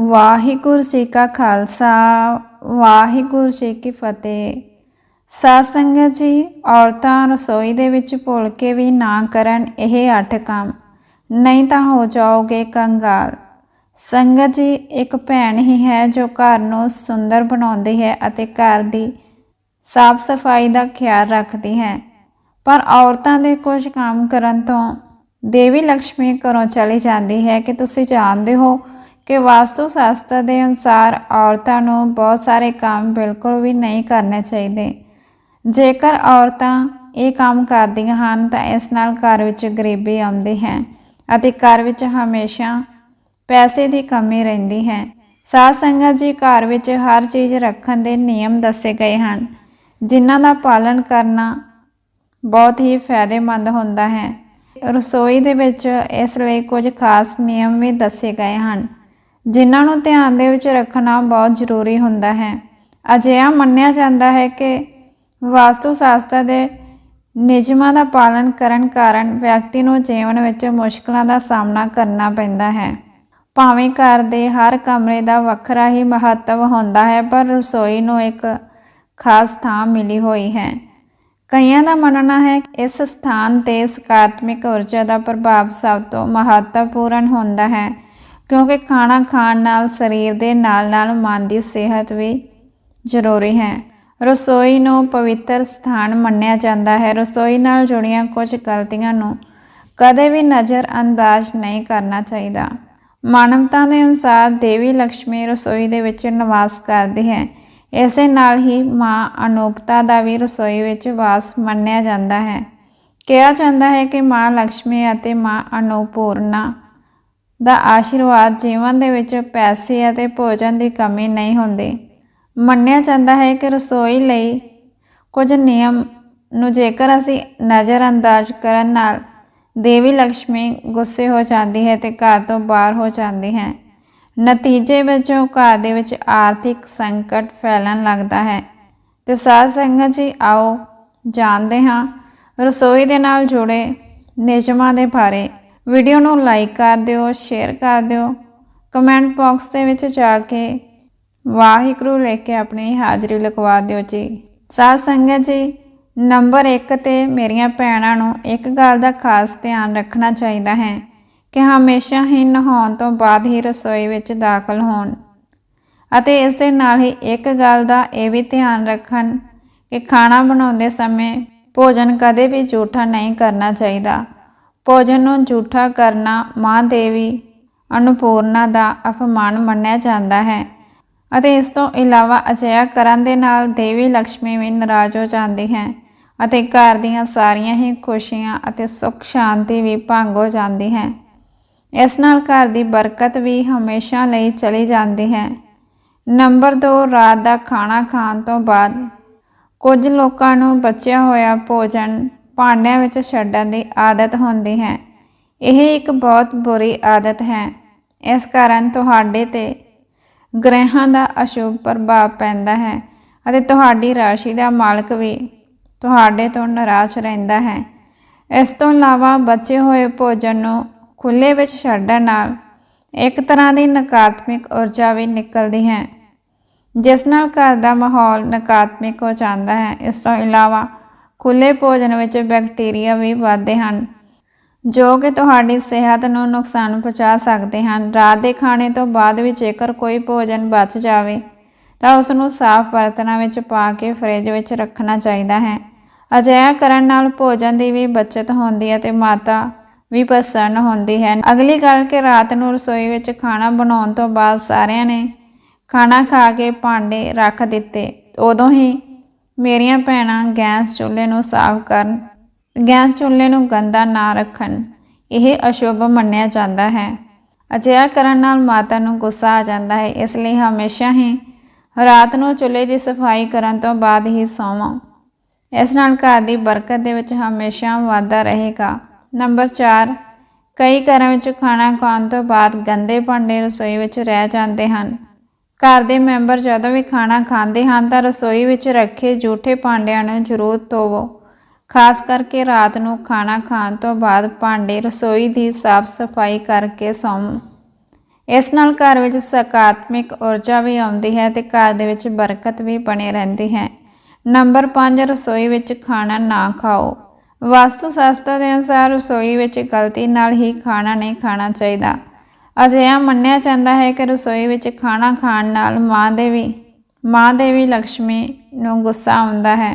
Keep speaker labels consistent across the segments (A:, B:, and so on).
A: ਵਾਹਿਗੁਰੂ ਜੀ ਕਾ ਖਾਲਸਾ, ਵਾਹਿਗੁਰੂ ਜੀ ਕੀ ਫਤਿਹ। ਸਾਧ ਸੰਗਤ ਜੀ, ਔਰਤਾਂ ਰਸੋਈ ਦੇ ਵਿੱਚ ਭੁੱਲ ਕੇ ਵੀ ਨਾ ਕਰਨ ਇਹ ਅੱਠ ਕੰਮ। ਨਹੀਂ ਤਾਂ ਹੋ ਜਾਓਗੇ ਕੰਗਾਲ। ਸੰਗਤ ਜੀ, ਇੱਕ ਭੈਣ ਹੀ ਹੈ ਜੋ ਘਰ ਨੂੰ ਸੁੰਦਰ ਬਣਾਉਂਦੀ ਹੈ ਅਤੇ ਘਰ ਦੀ ਸਾਫ਼ ਸਫ਼ਾਈ ਦਾ ਖਿਆਲ ਰੱਖਦੀ ਹੈ। ਪਰ ਔਰਤਾਂ ਦੇ ਕੁਝ ਕੰਮ ਕਰਨ ਤੋਂ ਦੇਵੀ ਲక్ష్ਮੀ ਘਰੋਂ ਚਲੀ ਜਾਂਦੀ ਹੈ ਕਿ ਤੁਸੀਂ ਜਾਣਦੇ ਹੋ ਕਿ ਵਾਸਤੂ ਸ਼ਾਸਤਰ ਦੇ ਅਨੁਸਾਰ ਔਰਤਾਂ ਨੂੰ ਬਹੁਤ ਸਾਰੇ ਕੰਮ ਬਿਲਕੁਲ ਵੀ ਨਹੀਂ ਕਰਨੇ ਚਾਹੀਦੇ। ਜੇਕਰ ਔਰਤਾਂ ਇਹ ਕੰਮ ਕਰਦੀਆਂ ਹਨ, ਤਾਂ ਇਸ ਨਾਲ ਘਰ ਵਿੱਚ ਗਰੀਬੀ ਆਉਂਦੀ ਹੈ ਅਤੇ ਘਰ ਵਿੱਚ ਹਮੇਸ਼ਾ ਪੈਸੇ ਦੀ ਕਮੀ ਰਹਿੰਦੀ ਹੈ। ਸਾਧ ਸੰਗਤ ਜੀ ਘਰ ਵਿੱਚ ਹਰ ਚੀਜ਼ ਰੱਖਣ ਦੇ ਨਿਯਮ ਦੱਸੇ ਗਏ ਹਨ, ਜਿਨ੍ਹਾਂ ਦਾ ਪਾਲਣ ਕਰਨਾ ਬਹੁਤ ਹੀ ਫਾਇਦੇਮੰਦ ਹੁੰਦਾ ਹੈ। ਰਸੋਈ ਦੇ ਵਿੱਚ ਇਸ ਲਈ ਕੁਝ ਖਾਸ ਨਿਯਮ ਵੀ ਦੱਸੇ ਗਏ ਹਨ। ਜਿਨ੍ਹਾਂ ਨੂੰ ਧਿਆਨ ਦੇ ਵਿੱਚ ਰੱਖਣਾ ਬਹੁਤ ਜ਼ਰੂਰੀ ਹੁੰਦਾ ਹੈ। ਅਜਿਹਾ ਮੰਨਿਆ ਜਾਂਦਾ ਹੈ ਕਿ ਵਾਸਤੂ ਸ਼ਾਸਤਰ ਦੇ ਨਿਯਮਾਂ ਦਾ ਪਾਲਣ ਕਰਨ ਕਾਰਨ ਵਿਅਕਤੀ ਨੂੰ ਜੀਵਨ ਵਿੱਚ ਮੁਸ਼ਕਲਾਂ ਦਾ ਸਾਹਮਣਾ ਕਰਨਾ ਪੈਂਦਾ ਹੈ। ਭਾਵੇਂ ਘਰ ਦੇ ਹਰ ਕਮਰੇ ਦਾ ਵੱਖਰਾ ਹੀ ਮਹੱਤਵ ਹੁੰਦਾ ਹੈ, ਪਰ ਰਸੋਈ ਨੂੰ ਇੱਕ ਖਾਸ ਥਾਂ ਮਿਲੀ ਹੋਈ ਹੈ। ਕਈਆਂ ਦਾ ਮੰਨਣਾ ਹੈ ਕਿ ਇਸ ਸਥਾਨ ਤੇ ਸਕਾਰਾਤਮਕ ਊਰਜਾ ਦਾ ਪ੍ਰਭਾਵ ਸਭ ਤੋਂ ਮਹੱਤਵਪੂਰਨ ਹੁੰਦਾ ਹੈ। ਕਿਉਂਕਿ ਖਾਣਾ ਖਾਣ ਨਾਲ ਸਰੀਰ ਦੇ ਨਾਲ-ਨਾਲ ਮਨ ਦੀ ਸਿਹਤ ਵੀ ਜ਼ਰੂਰੀ ਹੈ। ਰਸੋਈ ਨੂੰ ਪਵਿੱਤਰ ਸਥਾਨ ਮੰਨਿਆ ਜਾਂਦਾ ਹੈ। ਰਸੋਈ ਨਾਲ ਜੁੜੀਆਂ ਕੁਝ ਗਲਤੀਆਂ ਨੂੰ ਕਦੇ ਵੀ ਨਜ਼ਰ ਅੰਦਾਜ਼ ਨਹੀਂ ਕਰਨਾ ਚਾਹੀਦਾ। ਮਾਨਵਤਾ ਦੇ ਅਨੁਸਾਰ ਦੇਵੀ ਲక్ష్ਮੀ ਰਸੋਈ ਦੇ ਵਿੱਚ ਨਿਵਾਸ ਕਰਦੀ ਹੈ। ਇਸੇ ਨਾਲ ਹੀ ਮਾਂ ਅਨੂਪਤਾ ਦਾ ਵੀ ਰਸੋਈ ਵਿੱਚ ਵਾਸ ਮੰਨਿਆ ਜਾਂਦਾ ਹੈ। ਕਿਹਾ ਜਾਂਦਾ ਹੈ ਕਿ ਮਾਂ ਲక్ష్ਮੀ ਅਤੇ ਮਾਂ ਅਨੂਪੂਰਨਾ ਦਾ ਆਸ਼ੀਰਵਾਦ ਜੀਵਨ ਦੇ ਵਿੱਚ ਪੈਸੇ ਅਤੇ ਭੋਜਨ ਦੀ ਕਮੀ ਨਹੀਂ ਹੁੰਦੀ। ਮੰਨਿਆ ਜਾਂਦਾ ਹੈ ਕਿ ਰਸੋਈ ਲਈ ਕੁਝ ਨਿਯਮ ਨੂੰ ਜੇਕਰ ਅਸੀਂ ਨਜ਼ਰਅੰਦਾਜ਼ ਕਰਨ ਨਾਲ ਦੇਵੀ ਲక్ష్ਮੀ ਗੁੱਸੇ ਹੋ ਜਾਂਦੀ ਹੈ ਤੇ ਘਰ ਤੋਂ ਬਾਹਰ ਹੋ ਜਾਂਦੀ ਹੈ, ਨਤੀਜੇ ਵਜੋਂ ਘਰ ਦੇ ਵਿੱਚ ਆਰਥਿਕ ਸੰਕਟ ਫੈਲਣ ਲੱਗਦਾ ਹੈ। ਤੇ ਸਾਧ ਸੰਗਤ ਜੀ, ਆਓ ਜਾਣਦੇ ਹਾਂ ਰਸੋਈ ਦੇ ਨਾਲ ਜੁੜੇ ਨਿਯਮਾਂ ਦੇ ਬਾਰੇ। ਵੀਡੀਓ ਨੂੰ ਲਾਈਕ ਕਰ ਦਿਓ, ਸ਼ੇਅਰ ਕਰ ਦਿਓ, ਕਮੈਂਟ ਬਾਕਸ ਦੇ ਵਿੱਚ ਜਾ ਕੇ ਵਾਹਿਗੁਰੂ ਲੈ ਕੇ ਆਪਣੀ ਹਾਜ਼ਰੀ ਲਗਵਾ ਦਿਓ ਜੀ। ਸਾਧ ਸੰਗਤ ਜੀ, ਨੰਬਰ 1 ਤੇ ਮੇਰੀਆਂ ਭੈਣਾਂ ਨੂੰ ਇੱਕ ਗੱਲ ਦਾ ਖਾਸ ਧਿਆਨ ਰੱਖਣਾ ਚਾਹੀਦਾ ਹੈ ਕਿ ਹਮੇਸ਼ਾ ਹੀ ਨਹਾਉਣ ਤੋਂ ਬਾਅਦ ਹੀ ਰਸੋਈ ਵਿੱਚ ਦਾਖਲ ਹੋਣ ਅਤੇ ਇਸ ਦੇ ਨਾਲ ਹੀ ਇੱਕ ਗੱਲ ਦਾ ਇਹ ਵੀ ਧਿਆਨ ਰੱਖਣ ਕਿ ਖਾਣਾ ਬਣਾਉਂਦੇ ਸਮੇਂ ਭੋਜਨ ਕਦੇ ਵੀ ਝੂਠਾ ਨਹੀਂ ਕਰਨਾ ਚਾਹੀਦਾ। ਭੋਜਨ ਨੂੰ ਝੂਠਾ ਕਰਨਾ ਮਾਂ ਦੇਵੀ ਅਨੁਪੂਰਨਾ ਦਾ ਅਪਮਾਨ ਮੰਨਿਆ ਜਾਂਦਾ ਹੈ ਅਤੇ ਇਸ ਤੋਂ ਇਲਾਵਾ ਅਜਿਹਾ ਕਰਨ ਦੇ ਨਾਲ ਦੇਵੀ ਲక్ష్ਮੀ ਵੀ ਨਾਰਾਜ਼ ਹੋ ਜਾਂਦੀ ਹੈ ਅਤੇ ਘਰ ਦੀਆਂ ਸਾਰੀਆਂ ਹੀ ਖੁਸ਼ੀਆਂ ਅਤੇ ਸੁੱਖ ਸ਼ਾਂਤੀ ਵੀ ਭੰਗ ਹੋ ਜਾਂਦੀ ਹੈ। ਇਸ ਨਾਲ ਘਰ ਦੀ ਬਰਕਤ ਵੀ ਹਮੇਸ਼ਾ ਲਈ ਚਲੀ ਜਾਂਦੀ ਹੈ। ਨੰਬਰ 2 ਰਾਤ ਦਾ ਖਾਣਾ ਖਾਣ ਤੋਂ ਬਾਅਦ ਕੁਝ ਲੋਕਾਂ ਨੂੰ ਬਚਿਆ ਹੋਇਆ ਭੋਜਨ ਭਾਂਡਿਆਂ ਵਿੱਚ ਛੱਡਣ ਦੀ ਆਦਤ ਹੁੰਦੀ ਹੈ। ਇਹ ਇੱਕ ਬਹੁਤ ਬੁਰੀ ਆਦਤ ਹੈ। ਇਸ ਕਾਰਨ ਤੁਹਾਡੇ ਤੇ ਗ੍ਰਹਿਾਂ ਦਾ ਅਸ਼ੁਭ ਪ੍ਰਭਾਵ ਪੈਂਦਾ ਹੈ ਅਤੇ ਤੁਹਾਡੀ ਰਾਸ਼ੀ ਦਾ ਮਾਲਕ ਵੀ ਤੁਹਾਡੇ ਤੋਂ ਨਾਰਾਜ਼ ਰਹਿੰਦਾ ਹੈ। ਇਸ ਤੋਂ ਇਲਾਵਾ ਬਚੇ ਹੋਏ ਭੋਜਨ ਨੂੰ ਖੁੱਲੇ ਵਿੱਚ ਛੱਡਣ ਨਾਲ ਇੱਕ ਤਰ੍ਹਾਂ ਦੀ ਨਕਾਰਾਤਮਕ ਊਰਜਾ ਵੀ ਨਿਕਲਦੀ ਹੈ, ਜਿਸ ਨਾਲ ਘਰ ਦਾ ਮਾਹੌਲ ਨਕਾਰਾਤਮਕ ਹੋ ਜਾਂਦਾ ਹੈ। ਇਸ ਤੋਂ ਇਲਾਵਾ ਖੁੱਲੇ ਭੋਜਨ ਵਿੱਚ ਬੈਕਟੀਰੀਆ ਵੀ ਵੱਧਦੇ ਹਨ, ਜੋ ਕਿ ਤੁਹਾਡੀ ਸਿਹਤ ਨੂੰ ਨੁਕਸਾਨ ਪਹੁੰਚਾ ਸਕਦੇ ਹਨ। ਰਾਤ ਦੇ ਖਾਣੇ ਤੋਂ ਬਾਅਦ ਵੀ ਜੇਕਰ ਕੋਈ ਭੋਜਨ ਬਚ ਜਾਵੇ, ਤਾਂ ਉਸ ਨੂੰ ਸਾਫ਼ ਬਰਤਨਾਂ ਵਿੱਚ ਪਾ ਕੇ ਫ੍ਰਿਜ ਵਿੱਚ ਰੱਖਣਾ ਚਾਹੀਦਾ ਹੈ। ਅਜਿਹਾ ਕਰਨ ਨਾਲ ਭੋਜਨ ਦੀ ਵੀ ਬਚਤ ਹੁੰਦੀ ਹੈ ਤੇ ਮਾਤਾ ਵੀ ਪ੍ਰਸੰਨ ਹੁੰਦੀ ਹੈ। ਅਗਲੀ ਗੱਲ ਕਿ ਰਾਤ ਨੂੰ ਰਸੋਈ ਵਿੱਚ ਖਾਣਾ ਬਣਾਉਣ ਤੋਂ ਬਾਅਦ ਸਾਰਿਆਂ ਨੇ ਖਾਣਾ ਖਾ ਕੇ ਭਾਂਡੇ ਰੱਖ ਦਿੱਤੇ। ਉਦੋਂ ਹੀ ਮੇਰੀਆਂ ਭੈਣਾਂ ਗੈਸ ਚੁੱਲ੍ਹੇ ਨੂੰ ਸਾਫ਼ ਕਰਨ, ਗੈਸ ਚੁੱਲ੍ਹੇ ਨੂੰ ਗੰਦਾ ਨਾ ਰੱਖਣ, ਇਹ ਅਸ਼ੁਭ ਮੰਨਿਆ ਜਾਂਦਾ ਹੈ। ਅਜਿਹਾ ਕਰਨ ਨਾਲ ਮਾਤਾ ਨੂੰ ਗੁੱਸਾ ਆ ਜਾਂਦਾ ਹੈ, ਇਸ ਲਈ ਹਮੇਸ਼ਾ ਹੀ ਰਾਤ ਨੂੰ ਚੁੱਲ੍ਹੇ ਦੀ ਸਫ਼ਾਈ ਕਰਨ ਤੋਂ ਬਾਅਦ ਹੀ ਸੌਵਾਂ। ਇਸ ਨਾਲ ਘਰ ਦੀ ਬਰਕਤ ਦੇ ਵਿੱਚ ਹਮੇਸ਼ਾ ਵਾਧਾ ਰਹੇਗਾ। ਨੰਬਰ 4 ਕਈ ਘਰਾਂ ਵਿੱਚ ਖਾਣਾ ਖਾਣ ਤੋਂ ਬਾਅਦ ਗੰਦੇ ਭਾਂਡੇ ਰਸੋਈ ਵਿੱਚ ਰਹਿ ਜਾਂਦੇ ਹਨ। ਘਰ ਦੇ ਮੈਂਬਰ ਜਦੋਂ ਵੀ ਖਾਣਾ ਖਾਂਦੇ ਹਨ ਤਾਂ ਰਸੋਈ ਵਿੱਚ ਰੱਖੇ ਜੂਠੇ ਭਾਂਡਿਆਂ ਨੂੰ ਜ਼ਰੂਰ ਧੋਵੋ। ਖਾਸ ਕਰਕੇ ਰਾਤ ਨੂੰ ਖਾਣਾ ਖਾਣ ਤੋਂ ਬਾਅਦ ਭਾਂਡੇ ਰਸੋਈ ਦੀ ਸਾਫ਼ ਸਫ਼ਾਈ ਕਰਕੇ ਸੌਵੋ। ਇਸ ਨਾਲ ਘਰ ਵਿੱਚ ਸਕਾਰਾਤਮਕ ਊਰਜਾ ਵੀ ਆਉਂਦੀ ਹੈ ਤੇ ਘਰ ਦੇ ਵਿੱਚ ਬਰਕਤ ਵੀ ਬਣੇ ਰਹਿੰਦੀ ਹੈ। ਨੰਬਰ 5 ਰਸੋਈ ਵਿੱਚ ਖਾਣਾ ਨਾ ਖਾਓ। ਵਾਸਤੂ ਸ਼ਾਸਤਰ ਦੇ ਅਨੁਸਾਰ ਰਸੋਈ ਵਿੱਚ ਗਲਤੀ ਨਾਲ ਹੀ ਖਾਣਾ ਨਹੀਂ ਖਾਣਾ ਚਾਹੀਦਾ। ਅਜਿਹਾ ਮੰਨਿਆ ਜਾਂਦਾ ਹੈ ਕਿ ਰਸੋਈ ਵਿੱਚ ਖਾਣਾ ਖਾਣ ਨਾਲ ਮਾਂ ਦੇਵੀ ਮਾਂ ਦੇਵੀ ਲక్ష్ਮੀ ਨੂੰ ਗੁੱਸਾ ਆਉਂਦਾ ਹੈ।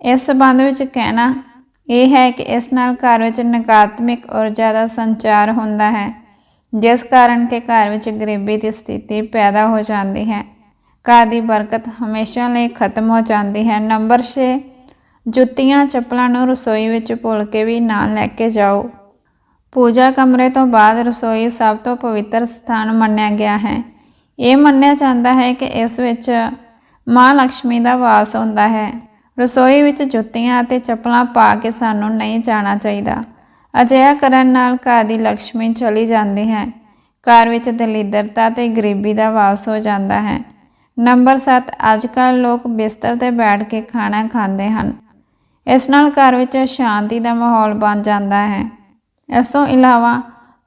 A: ਇਸ ਸੰਬੰਧ ਵਿੱਚ ਕਹਿਣਾ ਇਹ ਹੈ ਕਿ ਇਸ ਨਾਲ ਘਰ ਵਿੱਚ ਨਕਾਰਾਤਮਕ ਊਰਜਾ ਦਾ ਸੰਚਾਰ ਹੁੰਦਾ ਹੈ, ਜਿਸ ਕਾਰਨ ਕਿ ਘਰ ਵਿੱਚ ਗਰੀਬੀ ਦੀ ਸਥਿਤੀ ਪੈਦਾ ਹੋ ਜਾਂਦੀ ਹੈ। ਘਰ ਦੀ ਬਰਕਤ ਹਮੇਸ਼ਾ ਲਈ ਖਤਮ ਹੋ ਜਾਂਦੀ ਹੈ। ਨੰਬਰ 6 ਜੁੱਤੀਆਂ, ਚੱਪਲਾਂ ਨੂੰ ਰਸੋਈ ਵਿੱਚ ਭੁੱਲ ਕੇ ਵੀ ਨਾ ਲੈ ਕੇ ਜਾਓ। ਪੂਜਾ ਕਮਰੇ ਤੋਂ ਬਾਅਦ ਰਸੋਈ ਸਭ ਤੋਂ ਪਵਿੱਤਰ ਸਥਾਨ ਮੰਨਿਆ ਗਿਆ ਹੈ। ਇਹ ਮੰਨਿਆ ਜਾਂਦਾ ਹੈ ਕਿ ਇਸ ਵਿੱਚ ਮਾਂ ਲక్ష్ਮੀ ਦਾ ਵਾਸ ਹੁੰਦਾ ਹੈ। ਰਸੋਈ ਵਿੱਚ ਜੁੱਤੀਆਂ ਅਤੇ ਚੱਪਲਾਂ ਪਾ ਕੇ ਸਾਨੂੰ ਨਹੀਂ ਜਾਣਾ ਚਾਹੀਦਾ। ਅਜਿਹਾ ਕਰਨ ਨਾਲ ਘਰ ਦੀ ਲక్ష్ਮੀ ਚਲੀ ਜਾਂਦੀ ਹੈ। ਘਰ ਵਿੱਚ ਦਲਿਦਰਤਾ ਤੇ ਗਰੀਬੀ ਦਾ ਵਾਸ ਹੋ ਜਾਂਦਾ ਹੈ। ਨੰਬਰ 7 ਅੱਜਕੱਲ ਲੋਕ ਬਿਸਤਰ ਤੇ ਬੈਠ ਕੇ ਖਾਣਾ ਖਾਂਦੇ ਹਨ। ਇਸ ਨਾਲ ਘਰ ਵਿੱਚ ਸ਼ਾਂਤੀ ਦਾ ਮਾਹੌਲ ਬਣ ਜਾਂਦਾ ਹੈ। ਇਸ ਤੋਂ ਇਲਾਵਾ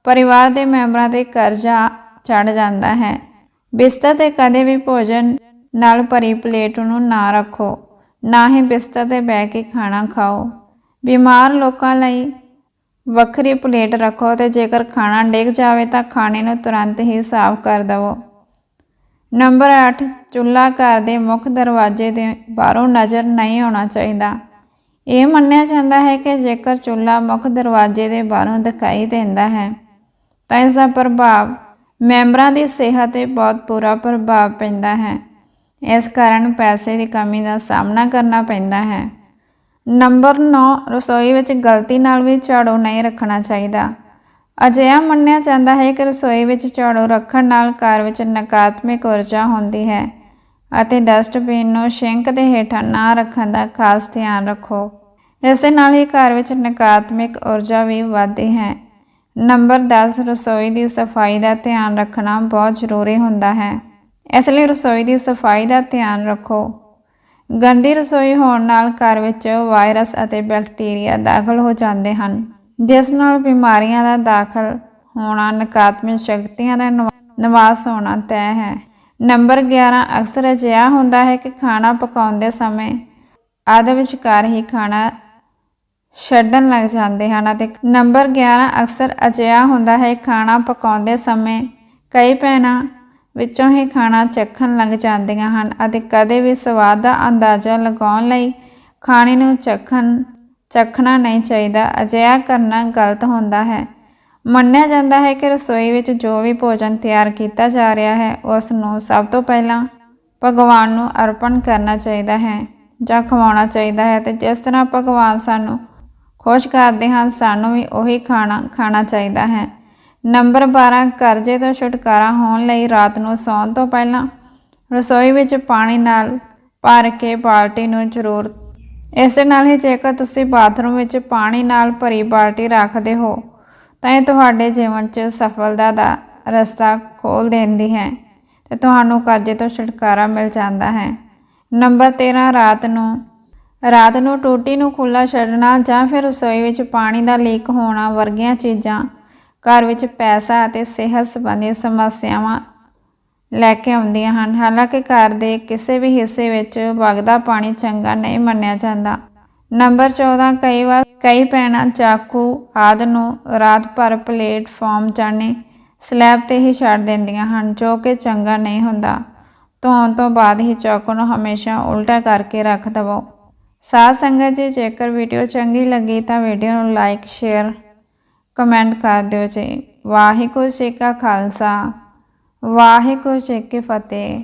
A: ਪਰਿਵਾਰ ਦੇ ਮੈਂਬਰਾਂ ਤੇ ਕਰਜ਼ਾ ਚੜ ਜਾਂਦਾ ਹੈ। ਬਿਸਤਰ ਤੇ ਕਦੇ ਵੀ ਭੋਜਨ ਨਾਲ ਭਰੀ ਪਲੇਟ ਨੂੰ ਨਾ ਰੱਖੋ, ਨਾ ਹੀ ਬਿਸਤਰ ਤੇ ਬਹਿ ਕੇ ਖਾਣਾ ਖਾਓ। ਬਿਮਾਰ ਲੋਕਾਂ ਲਈ ਵੱਖਰੀ ਪਲੇਟ ਰੱਖੋ ਤੇ ਜੇਕਰ ਖਾਣਾ ਡਿੱਗ ਜਾਵੇ ਤਾਂ ਖਾਣੇ ਨੂੰ ਤੁਰੰਤ ਹੀ ਸਾਫ਼ ਕਰ ਦਵੋ। ਨੰਬਰ 8 ਚੁੱਲ੍ਹਾ ਘਰ ਦੇ ਮੁੱਖ ਦਰਵਾਜ਼ੇ ਦੇ ਬਾਹਰੋਂ ਨਜ਼ਰ ਨਹੀਂ ਆਉਣਾ ਚਾਹੀਦਾ। ਇਹ ਮੰਨਿਆ ਜਾਂਦਾ ਹੈ ਕਿ ਜੇਕਰ ਚੁੱਲ੍ਹਾ ਮੁੱਖ ਦਰਵਾਜ਼ੇ ਦੇ ਬਾਹਰੋਂ ਦਿਖਾਈ ਦਿੰਦਾ ਹੈ, ਤਾਂ ਇਸ ਦਾ ਪ੍ਰਭਾਵ ਮੈਂਬਰਾਂ ਦੀ ਸਿਹਤ ਤੇ ਬਹੁਤ ਬੁਰਾ ਪ੍ਰਭਾਵ ਪੈਂਦਾ ਹੈ। ਇਸ ਕਾਰਨ ਪੈਸੇ ਦੀ ਕਮੀ ਦਾ ਸਾਹਮਣਾ ਕਰਨਾ ਪੈਂਦਾ ਹੈ। ਨੰਬਰ 9 ਰਸੋਈ ਵਿੱਚ ਗਲਤੀ ਨਾਲ ਵੀ ਝਾੜੂ ਨਹੀਂ ਰੱਖਣਾ ਚਾਹੀਦਾ। ਅਜਿਹਾ ਮੰਨਿਆ ਜਾਂਦਾ ਹੈ ਕਿ ਰਸੋਈ ਵਿੱਚ ਝਾੜੂ ਰੱਖਣ ਨਾਲ ਘਰ ਵਿੱਚ ਨਕਾਰਾਤਮਕ ਊਰਜਾ ਹੁੰਦੀ ਹੈ। ਅਤੇ ਡਸਟਬਿਨ ਨੂੰ ਸਿੰਕ ਦੇ ਹੇਠਾਂ ਨਾ ਰੱਖਣ ਦਾ ਖਾਸ ਧਿਆਨ ਰੱਖੋ। ਇਸ ਦੇ ਨਾਲ ਹੀ ਘਰ ਵਿੱਚ ਨਕਾਰਾਤਮਕ ਊਰਜਾ ਵੀ ਵੱਧਦੀ ਹੈ। ਨੰਬਰ 10 ਰਸੋਈ ਦੀ ਸਫ਼ਾਈ ਦਾ ਧਿਆਨ ਰੱਖਣਾ ਬਹੁਤ ਜ਼ਰੂਰੀ ਹੁੰਦਾ ਹੈ। ਇਸ ਲਈ ਰਸੋਈ ਦੀ ਸਫ਼ਾਈ ਦਾ ਧਿਆਨ ਰੱਖੋ। ਗੰਦੀ ਰਸੋਈ ਹੋਣ ਨਾਲ ਘਰ ਵਿੱਚ ਵਾਇਰਸ ਅਤੇ ਬੈਕਟੀਰੀਆ ਦਾਖਲ ਹੋ ਜਾਂਦੇ ਹਨ, ਜਿਸ ਨਾਲ ਬਿਮਾਰੀਆਂ ਦਾ ਦਾਖਲ ਹੋਣਾ, ਨਕਾਰਾਤਮਕ ਸ਼ਕਤੀਆਂ ਦਾ ਨਿਵਾ- ਨਿਵਾਸ ਹੋਣਾ ਤੈਅ ਹੈ। ਨੰਬਰ 11 ਅਕਸਰ ਅਜਿਹਾ ਹੁੰਦਾ ਹੈ ਕਿ ਖਾਣਾ ਪਕਾਉਂਦੇ ਸਮੇਂ ਆਧ ਵਿਚਕਾਰ ਹੀ ਖਾਣਾ ਛੱਡਣ ਲੱਗ ਜਾਂਦੇ ਹਨ ਅਤੇ ਨੰਬਰ 11 ਅਕਸਰ ਅਜਿਹਾ ਹੁੰਦਾ ਹੈ ਖਾਣਾ ਪਕਾਉਂਦੇ ਸਮੇਂ ਕਈ ਭੈਣਾਂ ਵਿੱਚੋਂ ਹੀ ਖਾਣਾ ਚੱਖਣ ਲੱਗ ਜਾਂਦੀਆਂ ਹਨ ਅਤੇ ਕਦੇ ਵੀ ਸਵਾਦ ਦਾ ਅੰਦਾਜ਼ਾ ਲਗਾਉਣ ਲਈ ਖਾਣੇ ਨੂੰ ਚੱਖਣ, ਚੱਖਣਾ ਨਹੀਂ ਚਾਹੀਦਾ। ਅਜਿਹਾ ਕਰਨਾ ਗਲਤ ਹੁੰਦਾ ਹੈ। ਮੰਨਿਆ ਜਾਂਦਾ ਹੈ ਕਿ ਰਸੋਈ ਵਿੱਚ ਜੋ ਵੀ ਭੋਜਨ ਤਿਆਰ ਕੀਤਾ ਜਾ ਰਿਹਾ ਹੈ, ਉਸ ਨੂੰ ਸਭ ਤੋਂ ਪਹਿਲਾਂ ਭਗਵਾਨ ਨੂੰ ਅਰਪਣ ਕਰਨਾ ਚਾਹੀਦਾ ਹੈ ਜਾਂ ਖਵਾਉਣਾ ਚਾਹੀਦਾ ਹੈ ਤੇ ਜਿਸ ਤਰ੍ਹਾਂ ਭਗਵਾਨ ਸਾਨੂੰ ਖੁਸ਼ ਕਰਦੇ ਹਨ, ਸਾਨੂੰ ਵੀ ਉਹੀ ਖਾਣਾ ਖਾਣਾ ਚਾਹੀਦਾ ਹੈ। ਨੰਬਰ 12 ਕਰਜ਼ੇ ਤੋਂ ਛੁਟਕਾਰਾ ਹੋਣ ਲਈ ਰਾਤ ਨੂੰ ਸੌਣ ਤੋਂ ਪਹਿਲਾਂ ਰਸੋਈ ਵਿੱਚ ਪਾਣੀ ਨਾਲ ਭਰ ਕੇ ਬਾਲਟੀ ਨੂੰ ਜ਼ਰੂਰ, ਇਸ ਦੇ ਨਾਲ ਹੀ ਜੇਕਰ ਤੁਸੀਂ ਬਾਥਰੂਮ ਵਿੱਚ ਪਾਣੀ ਨਾਲ ਭਰੀ ਬਾਲਟੀ ਰੱਖਦੇ ਹੋ ਤਾਂ ਇਹ ਤੁਹਾਡੇ ਜੀਵਨ 'ਚ ਸਫਲਤਾ ਦਾ ਰਸਤਾ ਖੋਲ ਦਿੰਦੀ ਹੈ ਤੇ ਤੁਹਾਨੂੰ ਕਰਜ਼ੇ ਤੋਂ ਛੁਟਕਾਰਾ ਮਿਲ ਜਾਂਦਾ ਹੈ। ਨੰਬਰ 13 ਰਾਤ ਨੂੰ। ਰਾਤ ਨੂੰ ਟੂਟੀ ਨੂੰ ਖੁੱਲਾ ਛੱਡਣਾ ਜਾਂ ਫਿਰ ਰਸੋਈ ਵਿੱਚ ਪਾਣੀ ਦਾ ਲੀਕ ਹੋਣਾ ਵਰਗੀਆਂ ਚੀਜ਼ਾਂ, ਘਰ ਵਿੱਚ ਪੈਸਾ ਅਤੇ ਸਿਹਤ ਸੰਬੰਧੀ ਸਮੱਸਿਆਵਾਂ ਲੈ ਕੇ ਆਉਂਦੀਆਂ ਹਨ। ਹਾਲਾਂਕਿ ਘਰ ਦੇ ਕਿਸੇ ਵੀ ਹਿੱਸੇ ਵਿੱਚ ਵਗਦਾ ਪਾਣੀ ਚੰਗਾ ਨਹੀਂ ਮੰਨਿਆ ਜਾਂਦਾ। ਨੰਬਰ 14 ਕਈ ਵਾਰ ਕਈ ਭੈਣਾਂ ਚਾਕੂ ਆਦਿ ਨੂੰ ਰਾਤ ਭਰ ਪਲੇਟਫਾਰਮ ਜਾਣੇ ਸਲੈਬ ਤੇ ਹੀ ਛੱਡ ਦਿੰਦੀਆਂ ਹਨ, ਜੋ ਕਿ ਚੰਗਾ ਨਹੀਂ ਹੁੰਦਾ। ਧੋਣ ਤੋਂ ਬਾਅਦ ਹੀ ਚਾਕੂ ਨੂੰ ਹਮੇਸ਼ਾ ਉਲਟਾ ਕਰਕੇ ਰੱਖ ਦਵੋ। ਸਾਧ ਸੰਗਤ ਜੀ, ਜੇਕਰ ਵੀਡੀਓ ਚੰਗੀ ਲੱਗੀ ਤਾਂ ਵੀਡੀਓ ਨੂੰ ਲਾਈਕ, ਸ਼ੇਅਰ, ਕਮੈਂਟ ਕਰ ਦਿਓ ਜੀ। ਵਾਹਿਗੁਰੂ ਜੀ ਕਾ ਖਾਲਸਾ, ਵਾਹਿਗੁਰੂ ਜੀ ਕੀ ਫਤਿਹ।